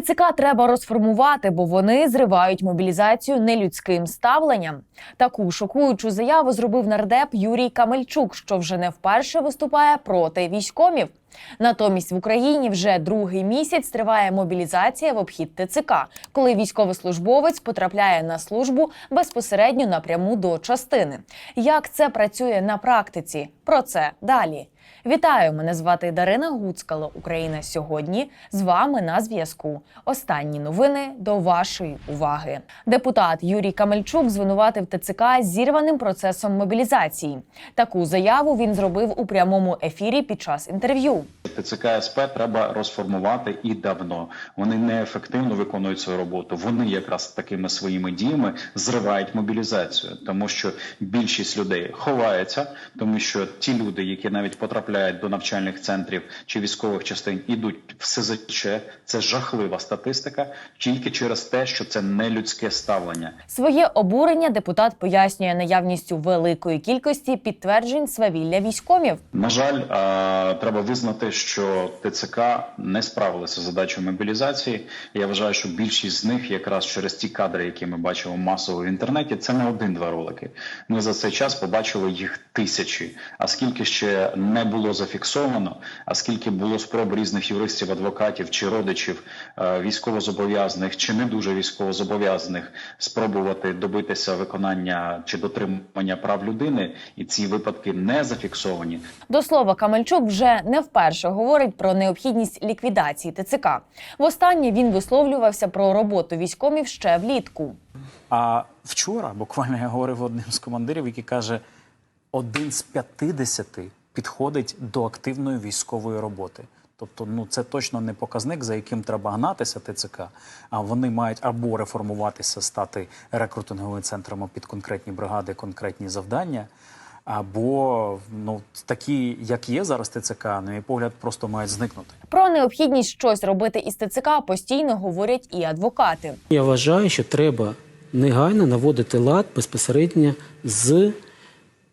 ТЦК треба розформувати, бо вони зривають мобілізацію нелюдським ставленням. Таку шокуючу заяву зробив нардеп Юрій Камельчук, що вже не вперше виступає проти військомів. Натомість в Україні вже другий місяць триває мобілізація в обхід ТЦК, коли військовослужбовець потрапляє на службу безпосередньо напряму до частини. Як це працює на практиці? Про це далі. Вітаю! Мене звати Дарина Гуцкало. Україна сьогодні з вами на зв'язку. Останні новини до вашої уваги. Депутат Юрій Камельчук звинуватив ТЦК зірваним процесом мобілізації. Таку заяву він зробив у прямому ефірі під час інтерв'ю. ТЦК СП треба розформувати і давно. Вони неефективно виконують свою роботу. Вони якраз такими своїми діями зривають мобілізацію, тому що більшість людей ховається, тому що ті люди, які навіть потрапляють до навчальних центрів чи військових частин, ідуть в СЗЧ. Це жахлива статистика, тільки через те, що це не людське ставлення. Своє обурення депутат пояснює наявністю великої кількості підтверджень свавілля військомів. На жаль, треба визнати, що ТЦК не справилися з задачою мобілізації. Я вважаю, що більшість з них, якраз через ті кадри, які ми бачимо масово в інтернеті, це не один-два ролики. Ми за цей час побачили їх тисячі. А скільки ще не було зафіксовано, а скільки було спроб різних юристів, адвокатів чи родичів е, військовозобов'язаних чи не дуже військовозобов'язаних спробувати добитися виконання чи дотримання прав людини, і ці випадки не зафіксовані. До слова, Камельчук вже не вперше говорить про необхідність ліквідації ТЦК. Востаннє він висловлювався про роботу військомів ще влітку. А вчора буквально я говорив одним з командирів, який каже: один з 50 підходить до активної військової роботи. Тобто, ну це точно не показник, за яким треба гнатися ТЦК. А вони мають або реформуватися, стати рекрутинговим центром під конкретні бригади, конкретні завдання. Або ну такі, як є зараз ТЦК, на мій погляд, просто мають зникнути. Про необхідність щось робити із ТЦК постійно говорять і адвокати. Я вважаю, що треба негайно наводити лад безпосередньо з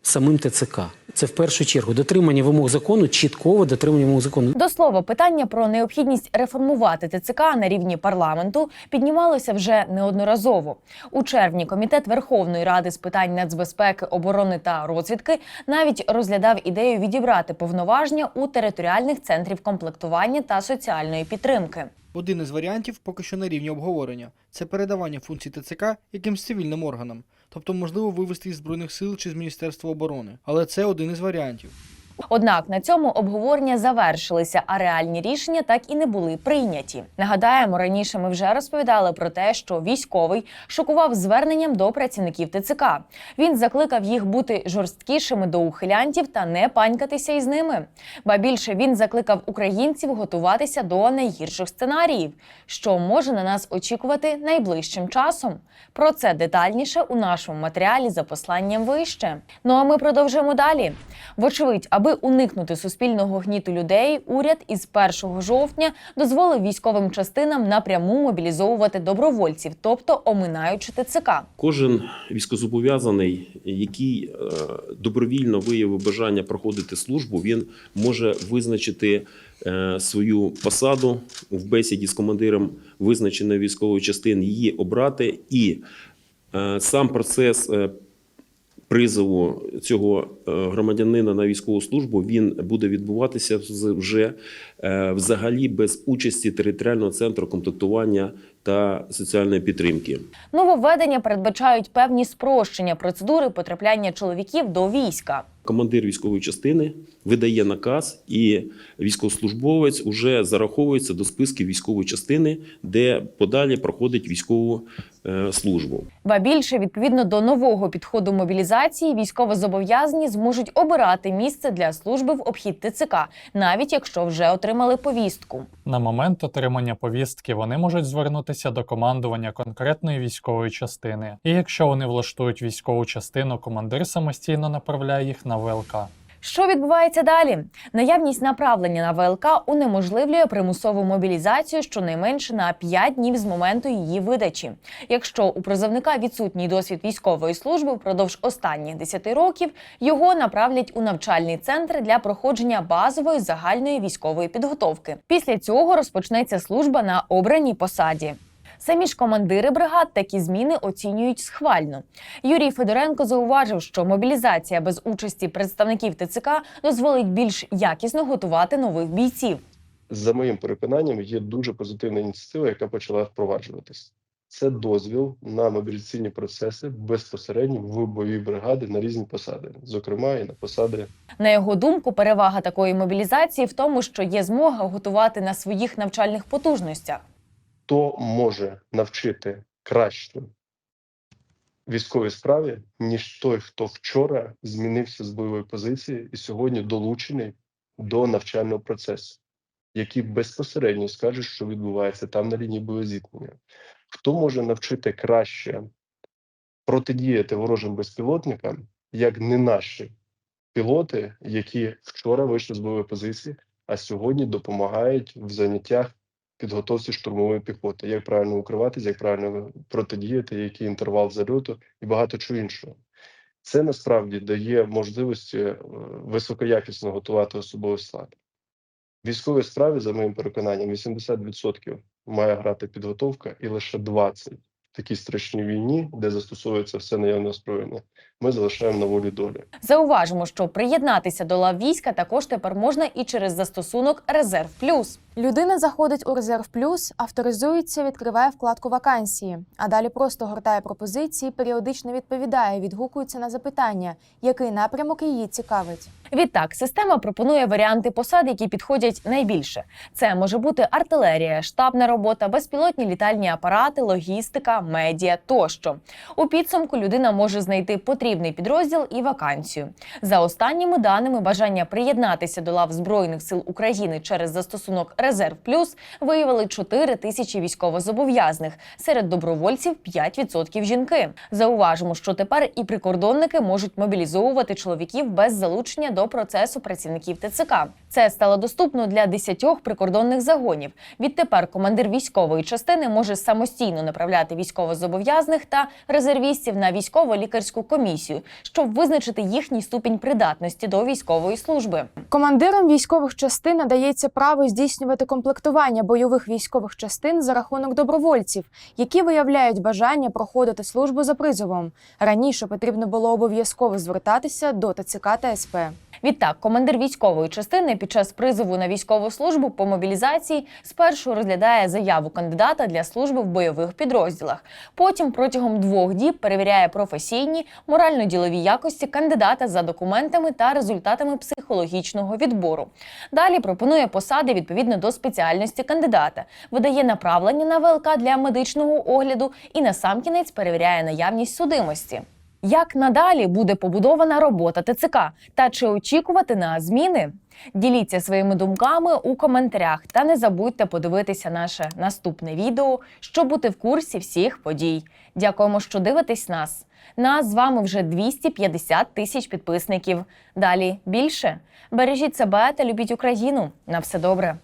самим ТЦК. Це в першу чергу дотримання вимог закону, чітково дотримання вимог закону. До слова, питання про необхідність реформувати ТЦК на рівні парламенту піднімалося вже неодноразово. У червні комітет Верховної Ради з питань нацбезпеки, оборони та розвідки навіть розглядав ідею відібрати повноваження у територіальних центрів комплектування та соціальної підтримки. Один із варіантів поки що на рівні обговорення це передавання функцій ТЦК якимсь цивільним органам, тобто можливо вивести із збройних сил чи з Міністерства оборони. Але це один із варіантів. Однак на цьому обговорення завершилися, а реальні рішення так і не були прийняті. Нагадаємо, раніше ми вже розповідали про те, що військовий шокував зверненням до працівників ТЦК. Він закликав їх бути жорсткішими до ухилянтів та не панькатися із ними. Ба більше він закликав українців готуватися до найгірших сценаріїв, що може на нас очікувати найближчим часом. Про це детальніше у нашому матеріалі за посланням вище. Ну а ми продовжуємо далі. Вочевидь, аби уникнути суспільного гніту людей, уряд із 1 жовтня дозволив військовим частинам напряму мобілізовувати добровольців, тобто оминаючи ТЦК. Кожен військозобов'язаний, який е, добровільно виявив бажання проходити службу, він може визначити е, свою посаду в бесіді з командиром визначеної військової частини, її обрати, і е, сам процес. Призову цього е, громадянина на військову службу він буде відбуватися вже е, взагалі без участі територіального центру комплектування та соціальної підтримки. Нововведення передбачають певні спрощення процедури потрапляння чоловіків до війська. Командир військової частини видає наказ, і військовослужбовець уже зараховується до списків військової частини, де подалі проходить військову е, службу. Ба більше відповідно до нового підходу мобілізації, військовозобов'язані зможуть обирати місце для служби в обхід ТЦК, навіть якщо вже отримали повістку. На момент отримання повістки вони можуть звернутися до командування конкретної військової частини. І якщо вони влаштують військову частину, командир самостійно направляє їх на ВЛК. Що відбувається далі? Наявність направлення на ВЛК унеможливлює примусову мобілізацію щонайменше на 5 днів з моменту її видачі. Якщо у призовника відсутній досвід військової служби впродовж останніх 10 років, його направлять у навчальний центр для проходження базової загальної військової підготовки. Після цього розпочнеться служба на обраній посаді. Самі ж командири бригад такі зміни оцінюють схвально. Юрій Федоренко зауважив, що мобілізація без участі представників ТЦК дозволить більш якісно готувати нових бійців. за моїм переконанням, є дуже позитивна ініціатива, яка почала впроваджуватись. Це дозвіл на мобілізаційні процеси безпосередньо в бойові бригади на різні посади, зокрема і на посади На його думку, перевага такої мобілізації в тому, що є змога готувати на своїх навчальних потужностях. Хто може навчити краще військовій справі, ніж той, хто вчора змінився з бойової позиції і сьогодні долучений до навчального процесу, який безпосередньо скаже, що відбувається там на лінії боєзіткнення. Хто може навчити краще протидіяти ворожим безпілотникам, як не наші пілоти, які вчора вийшли з бойової позиції, а сьогодні допомагають в заняттях підготовці штурмової піхоти, як правильно укриватися, як правильно протидіяти, який інтервал зальоту і багато чого іншого. Це насправді дає можливості е, високоякісно готувати особовий склад. Військовій справі, за моїм переконанням, 80% має грати підготовка, і лише 20% в такій страшній війні, де застосовується все наявне озброєння, ми залишаємо на волі долі. Зауважимо, що приєднатися до лав війська також тепер можна і через застосунок Резерв Плюс. Людина заходить у резерв плюс, авторизується, відкриває вкладку вакансії, а далі просто гортає пропозиції, періодично відповідає, відгукується на запитання, який напрямок її цікавить. Відтак, система пропонує варіанти посад, які підходять найбільше. Це може бути артилерія, штабна робота, безпілотні літальні апарати, логістика, медіа тощо. У підсумку людина може знайти потрібний підрозділ і вакансію. За останніми даними, бажання приєднатися до лав Збройних сил України через застосунок Резерв Плюс виявили 4 тисячі військовозобов'язаних. Серед добровольців 5% жінки. Зауважимо, що тепер і прикордонники можуть мобілізовувати чоловіків без залучення до процесу працівників ТЦК. Це стало доступно для 10 прикордонних загонів. Відтепер командир військової частини може самостійно направляти військовозобов'язаних та резервістів на військово-лікарську комісію, щоб визначити їхній ступінь придатності до військової служби. Командирам військових частин надається право здійснювати комплектування бойових військових частин за рахунок добровольців, які виявляють бажання проходити службу за призовом. Раніше потрібно було обов'язково звертатися до ТЦК та СП. Відтак, командир військової частини під час призову на військову службу по мобілізації спершу розглядає заяву кандидата для служби в бойових підрозділах. Потім протягом двох діб перевіряє професійні, морально-ділові якості кандидата за документами та результатами психологічного відбору. Далі пропонує посади відповідно до спеціальності кандидата, видає направлення на ВЛК для медичного огляду і насамкінець перевіряє наявність судимості. Як надалі буде побудована робота ТЦК та чи очікувати на зміни? Діліться своїми думками у коментарях та не забудьте подивитися наше наступне відео, щоб бути в курсі всіх подій. Дякуємо, що дивитесь нас. Нас з вами вже 250 тисяч підписників. Далі більше. Бережіть себе та любіть Україну. На все добре.